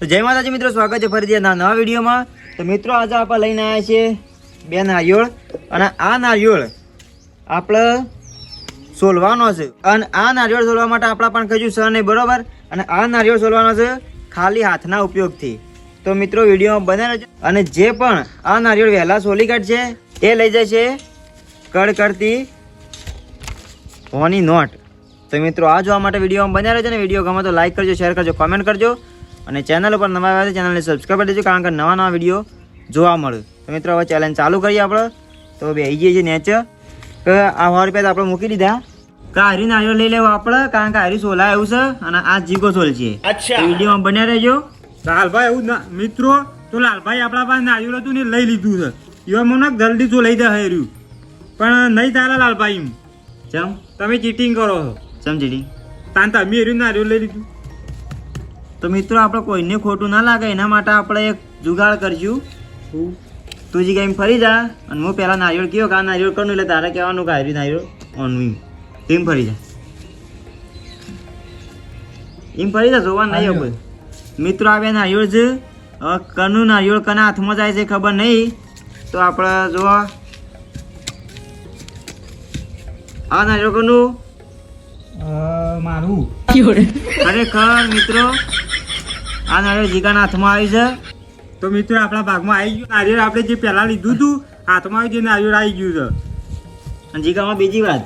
તો જય માતાજી મિત્રો, સ્વાગત છે ફરીથી આ નવા વિડીયોમાં. તો મિત્રો, આજે આપણે લઈને આવ્યા છીએ બે નારિયોળ અને આ નારિયોળ આપણે સોલવાનો છે. અને આ નારિયોળ સોલવા માટે આપણા પણ કહીશું સર નહીં, બરાબર? અને આ નારિયોળ સોલવાનો છે ખાલી હાથના ઉપયોગથી. તો મિત્રો વીડિયો બને રહેજો. અને જે પણ આ નારિયોળ વહેલા સોલી કાઢશે, એ લઈ જશે કડકડતી હોની નોટ. તો મિત્રો, આ જોવા માટે વિડીયોમાં બન્યા રહેજો ને. વીડિયો ગમે તો લાઈક કરજો શેર કરજો કોમેન્ટ કરજો. અને ચેનલ ઉપર નવા આવ્યા છે ચેનલને સબસ્ક્રાઈબ કરી દેજો કારણ કે નવા નવા વીડિયો જોવા મળે. તો મિત્રો હવે ચેલેન્જ ચાલુ કરીએ આપણે. તો બે આવી જઈએ છીએ નેચ. કે આ સો રૂપિયા તો આપણે મૂકી દીધા. કે હારી નારિયેળ લઈ લેવો આપણે કારણ કે હારી સોલા એવું છે અને આ જીગો સોલ છે. તો વિડીયોમાં બન્યા રહેજો. લાલભાઈ એવું ના મિત્રો તો લાલભાઈ આપણા પાસે નારિયેળ હતું ને લઈ લીધું છે. એવા મને જલ્દી જો લઈ દે હર્યું. પણ નહીં ચાલે લાલભાઈ એમ. ચમ તમે ચીટિંગ કરો છો. સમજી તાન તમે એર્યું નારિયેળ લઈ લીધું. તો મિત્રો આપણે કોઈને ખોટું ના લાગે એના માટે આપણે એક જુગાડ કરશું. તું જે ગેમ ફરી જા અને હું પહેલાં નારિયેળ કયો કા નારિયેળ કરું એટલે તારે કહેવાનું કે નારિયેળ ઓનવી એમ ફરી જા? એમ ફરી જા જોવા નહીં હવે મિત્રો આ બે નારિયેળ જ કનું નારિયેળ કના હાથમાં જાય છે ખબર નહીં. તો આપણે જો આ નારિયેળ કનું? મારું. ખરેખર મિત્રો આ નાળિયેર જીગાના હાથમાં આવી છે. તો મિત્રો, આપણા ભાગમાં આવી ગયું. નાળિયેર આપણે જે પહેલાં લીધું હતું, હાથમાં આવી જે નાળિયેર આવી ગયું છે. અને જીગામાં બીજી વાત,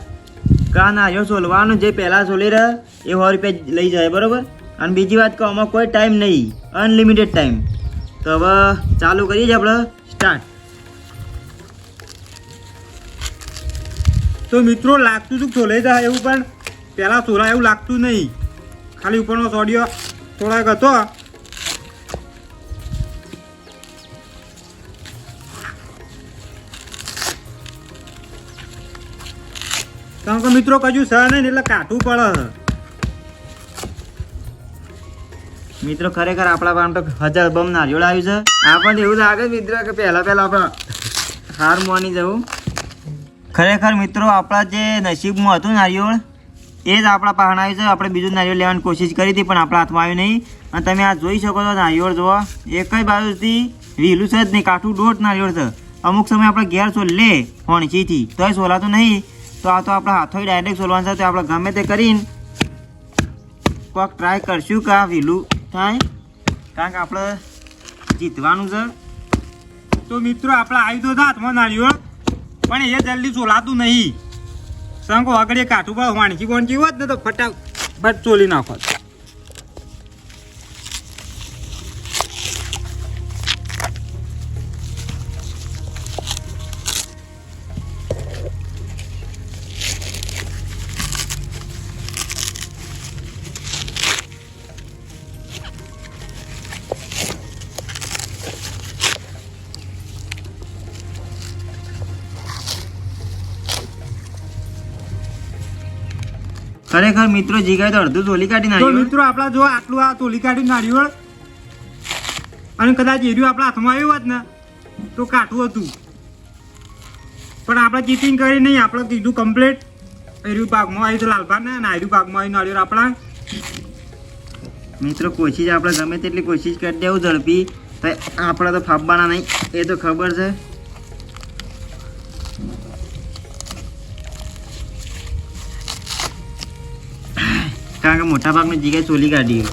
કે આ નાળિયેર સોલવાનું જે પહેલાં સોલી રહે એ સો રૂપિયા લઈ જાય, બરાબર? અને બીજી વાત કે આમાં કોઈ ટાઈમ નહીં, અનલિમિટેડ ટાઈમ. તો હવે ચાલુ કરીએ છીએ આપણે સ્ટાર્ટ તો મિત્રો, લાગતું હતું સોલાઈ જાય એવું, પણ પહેલાં સોલા એવું લાગતું નહીં. ખાલી ઉપરનો સોડિયો થોડાક હતો. કારણ કે મિત્રો કજુ સહ નહીં ને એટલે કાઠું પડે મિત્રો ખરેખર આપણા પાસે તો હજાર બમ નારિયેળ આવ્યું છે. આપણને એવું લાગે મિત્ર કે પહેલાં પહેલાં આપણે હાર માની જવું. ખરેખર મિત્રો આપણા જે નસીબમાં હતું નારિયોળ, એ જ આપણા પાસે આવ્યું છે. આપણે બીજું નારિયોળ લેવાની કોશિશ કરી હતી, પણ આપણા હાથમાં આવ્યું નહીં. અને તમે આ જોઈ શકો છો નારિયોળ જોવા. એક જ બાજુથી વહેલું છે જ નહીં, કાઠું દોઢ નારિયોળ છે. અમુક સમય આપણે ઘેર છો લે હોણચીથી તોય સોલાતું નહીં. તો આ તો આપણા હાથોય ડાયરેક્ટ સોલવાનું છે, તો આપણે ગમે તે કરીને કોક ટ્રાય કરશું કે આ વહેલું થાય? કારણ કે આપણે જીતવાનું છે. તો મિત્રો, આપણે આવી તો હાથમાં નારિયેળ પણ એ જલ્દી ચોલાતું નહીં. શંકો આગળ કાઠું પર વાણકી વાણકી હોત ને તો ફટાફટ ચોલી નાખો. ખરેખર મિત્રો જીગાય તો અડધું ચોલી કાઢી નાખ્યું. મિત્રો આપણા જો આટલું આ તોલી કાઢી નાખ્યું અને કદાચ એર્યું આપણા હાથમાં આવ્યું હોત ને તો કાઠું હતું. પણ આપણે ચીટિંગ કરી નહીં આપણે કીધું કમ્પ્લીટ એર્યું પાકમાં આવ્યું તો લાલભાન ને આર્યું પાકમાં આવ્યું નાળ્યું આપણા. મિત્રો કોશિશ આપણે ગમે તેટલી કોશિશ કરી દેવું ઝડપી. તો આપણે તો ફાપવાના નહીં એ તો ખબર છે. કારણ કે મોટા ભાગની જગ્યાએ ચોલી કાઢી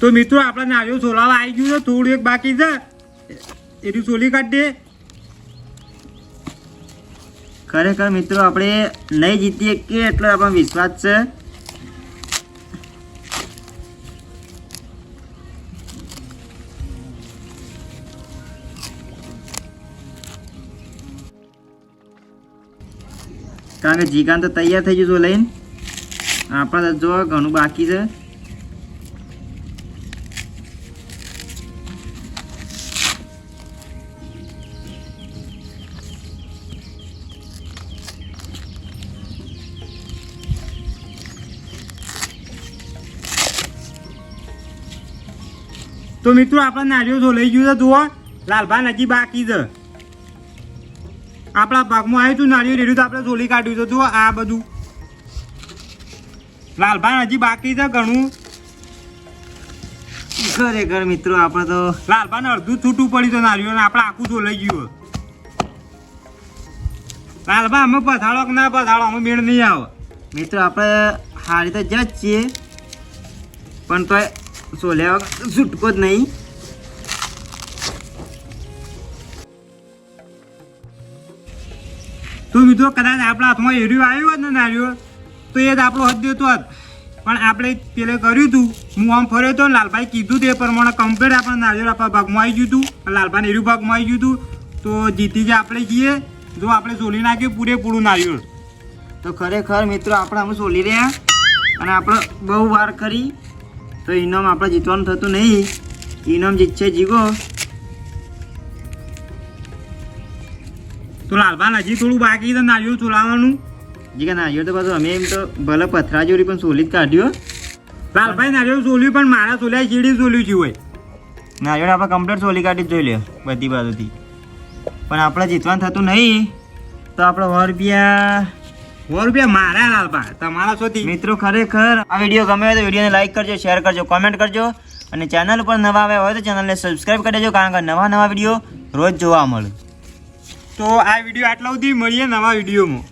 તો મિત્રો, આપણે નારિયેળ સોલાવા આવી ગયું છે. થોડું એક બાકી છે. એર્યું સોલી કાઢીએ ખરેખર મિત્રો, આપણે નહીં જીતીએ કે એટલો આપણો વિશ્વાસ છે. કારણ કે જીગાન તો તૈયાર થઈ ગયું છે લઈને. આપણે જો ઘણું બાકી છે. તો મિત્રો આપણા નારિયો જો લઈ ગયું છે જુઓ. લાલભાન હજી બાકી છે. આપણા ભાગમાં આવ્યું હતું નારિયેળ રેડ્યું તો આપણે ઝોલી કાઢ્યું હતું જુઓ આ બધું. લાલભાન હજી બાકી છે ઘણું. ખરેખર મિત્રો આપણે તો લાલભાઈને અડધું છૂટું પડ્યું છે નારિયેળ ને આપણે આખું ઝોલાઈ ગયું લાલભા અમે પધાડો કે ના પધાડો અમે મેળ નહીં આવે. મિત્રો આપણે હારી તો જ જ છીએ. પણ તોય સોલ્યા વગર છૂટકો જ નહીં તો મિત્રો કદાચ આપણા હાથમાં એર્યું આવ્યું હોત ને નારિયેળ તો એ જ આપણો હદ દેતો હોત પણ આપણે પેલે કર્યું હતું હું આમ ફર્યો હતો લાલભાઈ કીધું તે પ્રમાણે કમ્પ્લીટ આપણે નારિયેળ આપણા ભાગમાં આવી ગયું હતું લાલભાઈને એર્યું ભાગમાં આવી ગયું હતું તો જીતી જ આપણે જઈએ જો આપણે સોલી નાખ્યું પૂરેપૂરું નારિયેળ તો ખરેખર મિત્રો આપણે અમે સોલી રહ્યા અને આપણે બહુ વાર કરી તો ઇનામ આપણે જીતવાનું થતું નહીં. ઇનામ જીતશે જીગો. તો લાલભાઈ હજી થોડું બાકી તો નારિયેળ ચોલાવવાનું જીગા નારિયેળ તો પાછું અમે એમ તો ભલે પથરાજોરી પણ સોલી જ કાઢ્યો લાલભાઈ નારિયેળ સોલ્યું પણ મારા સોલ્યા ચીડી સોલ્યું છે હોય. નારિયેળ આપણે કમ્પ્લીટ સોલી કાઢી જ જોઈ લે બધી બાજુથી. પણ આપણે જીતવાનું થતું નહીં. તો આપણે સો રૂપિયા સો રૂપિયા મારા લાલભાઈ તમારા સોથી. મિત્રો ખરેખર આ વીડિયો ગમે હોય તો વિડીયોને લાઈક કરજો શેર કરજો કોમેન્ટ કરજો. અને ચેનલ પર નવા આવ્યા હોય તો ચેનલને સબસ્ક્રાઈબ કરી દેજો કારણ કે નવા નવા વીડિયો રોજ જોવા મળે. તો આ વીડિયો આટલા સુધી મળીએ નવા વિડીયોમાં